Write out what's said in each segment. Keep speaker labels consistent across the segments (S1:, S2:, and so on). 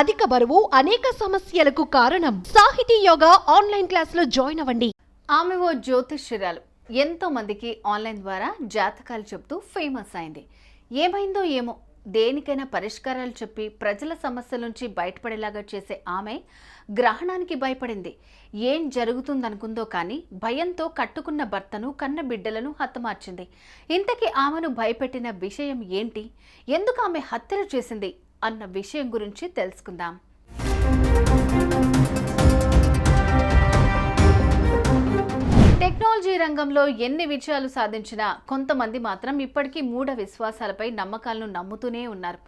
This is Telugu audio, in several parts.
S1: అధిక బరువు అనేక సమస్యలకు కారణం. సాహితీ యోగా ఆన్లైన్ క్లాసులో జాయిన్ అవ్వండి.
S2: ఆమె ఓ జ్యోతిష్యురాలు. ఎంతో మందికి ఆన్లైన్ ద్వారా జాతకాలు చెప్తూ ఫేమస్ అయింది. ఏమైందో ఏమో దేనికైనా పరిష్కారాలు చెప్పి ప్రజల సమస్యల నుంచి బయటపడేలాగా చేసే ఆమె గ్రహణానికి భయపడింది. ఏం జరుగుతుందనుకుందో కానీ భయంతో కట్టుకున్న భర్తను కన్న బిడ్డలను హతమార్చింది. ఇంతకీ ఆమెను భయపెట్టిన విషయం ఏంటి? ఎందుకు ఆమె హత్యలు చేసింది? అన్న విషయం గురించి తెలుసుకుందాం. రంగంలో ఎన్ని విజయాలు సాధించినా కొంతమంది మాత్రం ఇప్పటికీ మూఢ విశ్వాసాలపై నమ్మకాలను నమ్ముతూనే ఉన్నారు.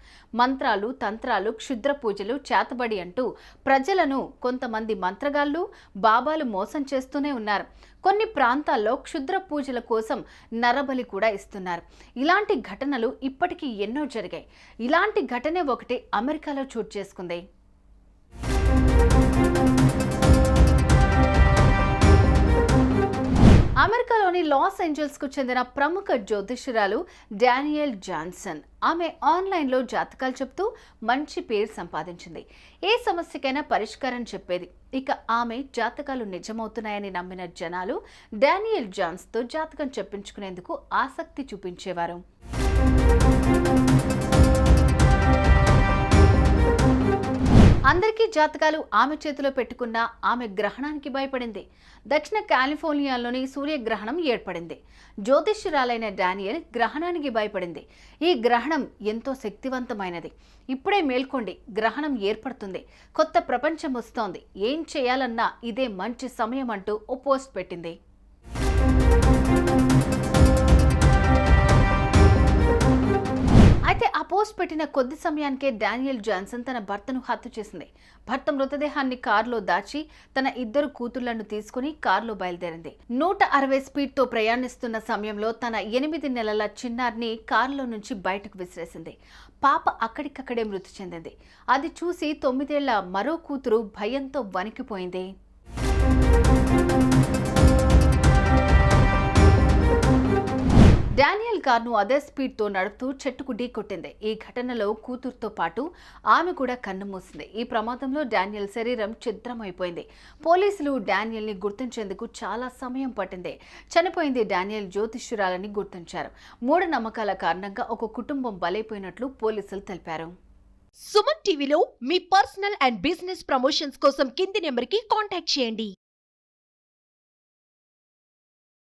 S2: మంత్రాలు తంత్రాలు క్షుద్ర పూజలు చేతబడి అంటూ ప్రజలను కొంతమంది మంత్రగాళ్ళు బాబాలు మోసం చేస్తూనే ఉన్నారు. కొన్ని ప్రాంతాల్లో క్షుద్ర పూజల కోసం నరబలి కూడా ఇస్తున్నారు. ఇలాంటి ఘటనలు ఇప్పటికీ ఎన్నో జరిగాయి. ఇలాంటి ఘటనే ఒకటి అమెరికాలో చోటు చేసుకుంది. లాస్ ఏంజల్స్కు చెందిన ప్రముఖ జ్యోతిష్యురాలు డానియల్ జాన్సన్. ఆమె ఆన్లైన్లో జాతకాలు చెప్తూ మంచి పేరు సంపాదించింది. ఏ సమస్యకైనా పరిష్కారం చెప్పేది. ఇక ఆమె జాతకాలు నిజమవుతున్నాయని నమ్మిన జనాలు డానియల్ జాన్స్తో జాతకం చెప్పించుకునేందుకు ఆసక్తి చూపించేవారు. అందరికీ జాతకాలు ఆమె చేతిలో పెట్టుకున్న ఆమె గ్రహణానికి భయపడింది. దక్షిణ కాలిఫోర్నియాలోని సూర్యగ్రహణం ఏర్పడింది. జ్యోతిష్యురాలైన డానియల్ గ్రహణానికి భయపడింది. ఈ గ్రహణం ఎంతో శక్తివంతమైనది. ఇప్పుడే మేల్కోండి గ్రహణం ఏర్పడుతుంది. కొత్త ప్రపంచం వస్తోంది. ఏం చేయాలన్నా ఇదే మంచి సమయం అంటూ ఓ పోస్ట్ పెట్టింది. పెట్టిన కొద్ది సమయానికే డానియల్ జాన్సన్ తన భర్తను హత్య చేసింది. భర్త మృతదేహాన్ని కారులో దాచి తన ఇద్దరు కూతుళ్ళను తీసుకుని కారులో బయలుదేరింది. నూట అరవై స్పీడ్తో ప్రయాణిస్తున్న సమయంలో తన ఎనిమిది నెలల చిన్నారిని కారులో నుంచి బయటకు విసిరేసింది. పాప అక్కడికక్కడే మృతి చెందింది. అది చూసి తొమ్మిదేళ్ళ మరో కూతురు భయంతో వణికిపోయింది. కార్ను అదే స్పీడ్తో నడుపుతూ చెట్టుకు ఢీకొట్టింది ఈ ఘటనలో కూతురుతో పాటు ఆమె కూడా కన్ను మూసింది. ఈ ప్రమాదంలో డానియల్ శరీరం ఛిద్రమైపోయింది. పోలీసులు డానియల్ని గుర్తించేందుకు చాలా సమయం పట్టింది. చనిపోయింది డానియల్ జ్యోతిష్యురాలని గుర్తించారు. మూఢనమ్మకాల కారణంగా ఒక కుటుంబం బలైపోయినట్లు పోలీసులు తెలిపారు.
S1: సుమన్ టీవీలో మీ పర్సనల్ అండ్ బిజినెస్ ప్రమోషన్స్ కోసం కింది నెంబర్కి కాంటాక్ట్ చేయండి.